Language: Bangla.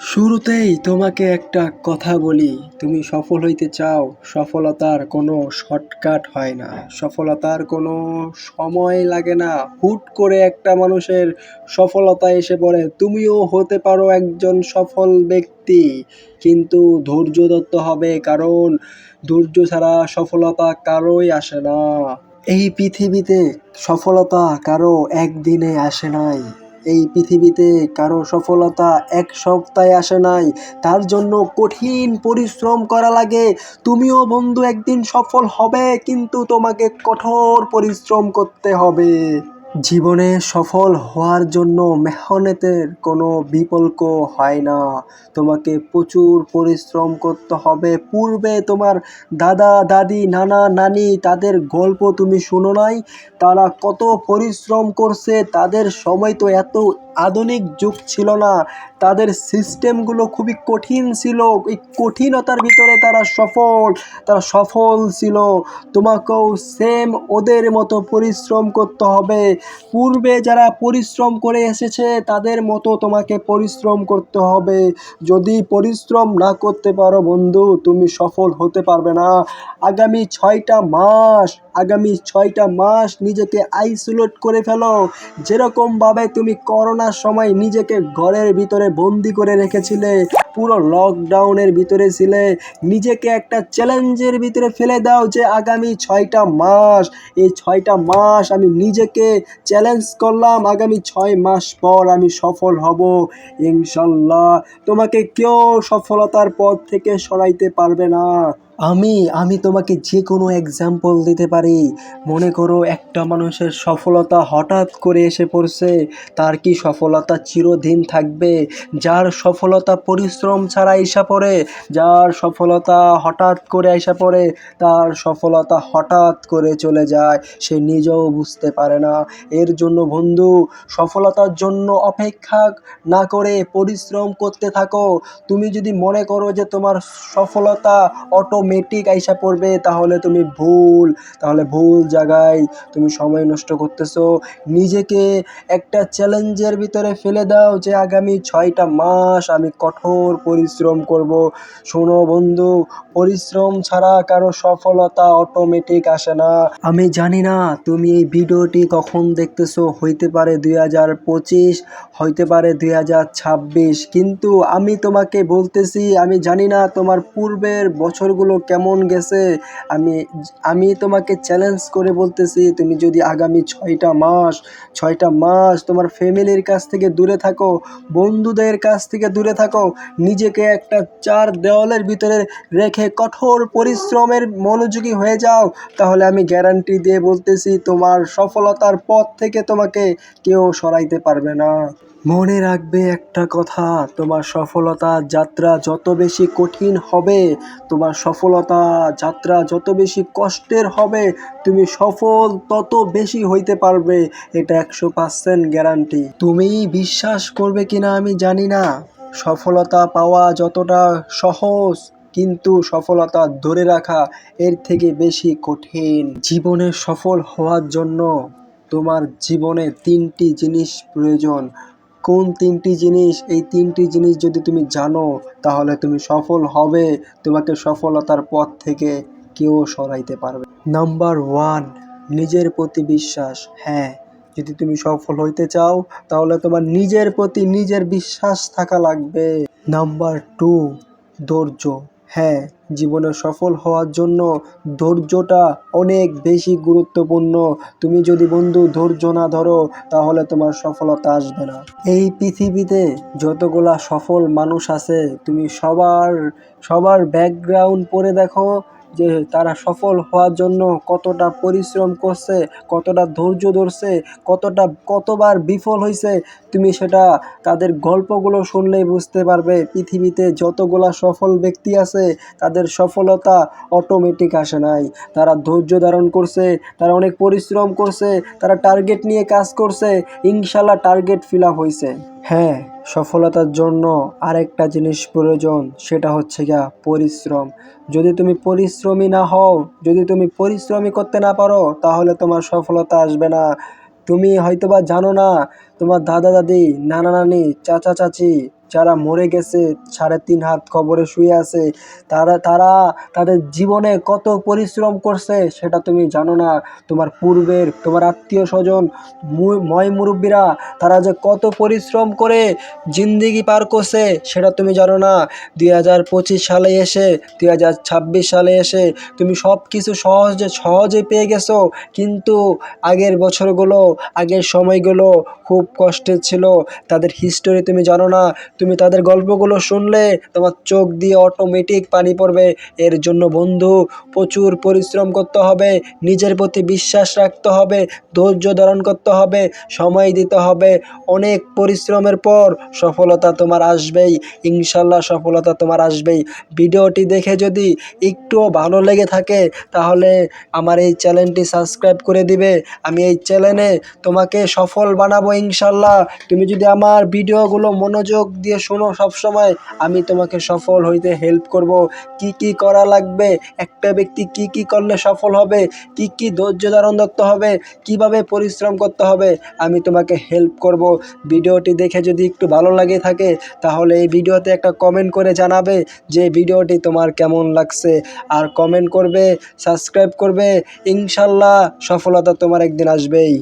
শুরুতেই তোমাকে একটা কথা বলি। তুমি সফল হইতে চাও, সফলতার কোনো শর্টকাট হয় না। সফলতার কোনো সময় লাগে না। হুট করে একটা মানুষের সফলতা এসে পড়ে। তুমিও হতে পারো একজন সফল ব্যক্তি। কিন্তু ধৈর্য ধরতে হবে, কারণ ধৈর্য ছাড়া সফলতা কারোই আসে না। এই পৃথিবীতে সফলতা কারও একদিনে আসে নাই। এই পৃথিবীতে কারও সফলতা এক সপ্তাহে আসে নাই। তার জন্য কঠিন পরিশ্রম করা লাগে। তুমিও বন্ধু একদিন সফল হবে, কিন্তু তোমাকে কঠোর পরিশ্রম করতে হবে। জীবনে সফল হওয়ার জন্য মেহনতের কোনো বিকল্প হয় না। তোমাকে প্রচুর পরিশ্রম করতে হবে। পূর্বে তোমার দাদা, দাদি, নানা, নানি তাদের গল্প তুমি শুনো নাই। তারা কত পরিশ্রম করছে, তাদের সময় তো এত আধুনিক যুগ ছিল না। তাদের সিস্টেমগুলো খুবই কঠিন ছিল। এই কঠিনতার ভিতরে তারা সফল তারা সফল ছিল। তোমাকেও সেম ওদের মতো পরিশ্রম করতে হবে। পূর্বে যারা পরিশ্রম করে এসেছে, তাদের মতো তোমাকে পরিশ্রম করতে হবে। যদি পরিশ্রম না করতে পারো বন্ধু, তুমি সফল হতে পারবে না। আগামী ছয়টা মাস আগামী ছয়টা মাস নিজেকে আইসোলেট করে ফেলো। যেরকমভাবে তুমি করোনার সময় নিজেকে ঘরের ভিতরে বন্দি করে রেখেছিলে পুরো লকডাউনের ভিতরে ছিলে। নিজেকে একটা চ্যালেঞ্জের ভিতরে ফেলে দাও যে আগামী ছয়টা মাস, এই ছয়টা মাস আমি নিজেকে চ্যালেঞ্জ করলাম। আগামী ছয় মাস পর আমি সফল হব। ইনশাল্লাহ, তোমাকে কেউ সফলতার পথ থেকে সরাইতে পারবে না। আমি আমি তোমাকে যে কোনো এক্সাম্পল দিতে পারি। মনে করো একটা মানুষের সফলতা হঠাৎ করে এসে পড়ছে, তার কি সফলতা চিরদিন থাকবে? যার সফলতা পরিশ্রম ছাড়া এসে পড়ে, যার সফলতা হঠাৎ করে এসে পড়ে, তার সফলতা হঠাৎ করে চলে যায়, সে নিজেও বুঝতে পারে না। এর জন্য বন্ধু, সফলতার জন্য অপেক্ষা না করে পরিশ্রম করতে থাকো। তুমি যদি মনে করো যে তোমার সফলতা অটোমেটিক আইসা পড়বে, তাহলে তুমি ভুল, তাহলে ভুল জায়গায় তুমি সময় নষ্ট করতেছো। নিজেকে একটা চ্যালেঞ্জের ভিতরে ফেলে দাও যে আগামী ছয়টা মাস আমি কঠোর পরিশ্রম করব। শোনো বন্ধু, পরিশ্রম ছাড়া কারও সফলতা অটোমেটিক আসে না। আমি জানি না তুমি এই ভিডিওটি কখন দেখতেছো, হইতে পারে দুই হাজার পঁচিশ, হইতে পারে দুই হাজার ছাব্বিশ, কিন্তু আমি তোমাকে বলতেছি, আমি জানি না তোমার পূর্বের বছরগুলো কেমন গেছে। আমি আমি তোমাকে চ্যালেঞ্জ করে বলতেছি, তুমি যদি আগামী ছয়টা মাস ছয়টা মাস তোমার ফ্যামিলির কাছ থেকে দূরে থাকো, বন্ধুদের কাছ থেকে দূরে থাকো নিজেকে একটা চার দেওয়ালের ভিতরে রেখে কঠোর পরিশ্রমের মনোযোগী হয়ে যাও। তাহলে আমি গ্যারান্টি দিয়ে বলতেছি, তোমার সফলতার পথ থেকে তোমাকে কেউ সরাইতে পারবে না। মনে রাখবে একটা কথা, তোমার সফলতা যাত্রা যত বেশি কঠিন হবে, তোমার সফলতা যাত্রা যত বেশি কষ্টের হবে, তুমি সফল তত বেশি হইতে পারবে। এটা একশো পার্সেন্ট গ্যারান্টি। তুমি বিশ্বাস করবে কিনা আমি জানি না। সফলতা পাওয়া যতটা সহজ, কিন্তু সফলতা ধরে রাখা এর থেকে বেশি কঠিন। জীবনে সফল হওয়ার জন্য তোমার জীবনে তিনটি জিনিস প্রয়োজন। কোন তিনটি জিনিস? এই তিনটি জিনিস যদি তুমি জানো, তাহলে তুমি সফল হবে। তোমাকে সফলতার পথ থেকে কেউ সরাইতে পারবে নাম্বার ওয়ান, নিজের প্রতি বিশ্বাস। হ্যাঁ যদি তুমি সফল হইতে চাও, তাহলে তোমার নিজের প্রতি নিজের বিশ্বাস থাকা লাগবে। নাম্বার টু, ধৈর্য। হ্যাঁ জীবনে সফল হওয়ার জন্য ধৈর্যটা অনেক বেশি গুরুত্বপূর্ণ। তুমি যদি বন্ধু ধৈর্য না ধরো, তাহলে তোমার সফলতা আসবে না। এই পৃথিবীতে যতগুলা সফল মানুষ আছে, তুমি সবার সবার ব্যাকগ্রাউন্ড পড়ে দেখো। যে তারা সফল হওয়ার জন্য কতটা পরিশ্রম করছে, কতটা ধৈর্য ধরছে, কতটা কতবার বিফল হয়েছে তুমি সেটা তাদের গল্পগুলো শুনলেই বুঝতে পারবে। পৃথিবীতে যতগুলা সফল ব্যক্তি আছে, তাদের সফলতা অটোমেটিক আসে নাই। তারা ধৈর্য ধারণ করছে, তারা অনেক পরিশ্রম করছে, তারা টার্গেট নিয়ে কাজ করছে ইনশাল্লাহ টার্গেট ফিল আপ হয়েছে হ্যাঁ সফলতার জন্য আরেকটা জিনিস প্রয়োজন, সেটা হচ্ছে গিয়া পরিশ্রম। যদি তুমি পরিশ্রমী না হও, যদি তুমি পরিশ্রমী করতে না পারো, তাহলে তোমার সফলতা আসবে না। তুমি হয়তোবা জানো না, তোমার দাদা দাদি নানা নানি চাচা চাচি যারা মরে গেছে, সাড়ে তিন হাত কবরে শুয়ে আছে, তারা তারা তাদের জীবনে কত পরিশ্রম করছে সেটা তুমি জানো না। তোমার পূর্বের, তোমার আত্মীয় স্বজন ময় মুরব্বীরা, তারা যে কত পরিশ্রম করে জিন্দিগি পার করছে সেটা তুমি জানো না। দুই হাজার পঁচিশ সালে এসে, দুই হাজার ছাব্বিশ সালে এসে তুমি সব কিছু সহজে সহজে পেয়ে গেছো। কিন্তু আগের বছরগুলো, আগের সময়গুলো খুব কষ্টের ছিল। তাদের হিস্টোরি তুমি জানো না। তুমি তাদের গল্পগুলো শুনলে তোমার চোখ দিয়ে অটোমেটিক পানি পড়বে। এর জন্য বন্ধু, প্রচুর পরিশ্রম করতে হবে, নিজের প্রতি বিশ্বাস রাখতে হবে, ধৈর্য ধারণ করতে হবে, সময় দিতে হবে। অনেক পরিশ্রমের পর সফলতা তোমার আসবেই, ইনশাল্লাহ সফলতা তোমার আসবেই। ভিডিওটি দেখে যদি একটুও ভালো লেগে থাকে, তাহলে আমার এই চ্যানেলটি সাবস্ক্রাইব করে দিবে। আমি এই চ্যানেলে তোমাকে সফল বানাবো ইনশাল্লাহ। তুমি যদি আমার ভিডিওগুলো মনোযোগ দিয়ে শোনো, সবসময় আমি তোমাকে সফল হইতে হেল্প করব। কি কি করা লাগবে? একটা ব্যক্তি কি কি করলে সফল হবে? কি কি ধৈর্য ধারণ ধরতে হবে? কীভাবে পরিশ্রম করতে হবে? আমি তোমাকে হেল্প করব। ভিডিওটি দেখে যদি একটু ভালো লাগে থাকে, তাহলে এই ভিডিওতে একটা কমেন্ট করে জানাবে যে ভিডিওটি তোমার কেমন লাগছে। আর কমেন্ট করবে সাবস্ক্রাইব করবে, ইনশাল্লাহ সফলতা তোমার একদিন আসবেই।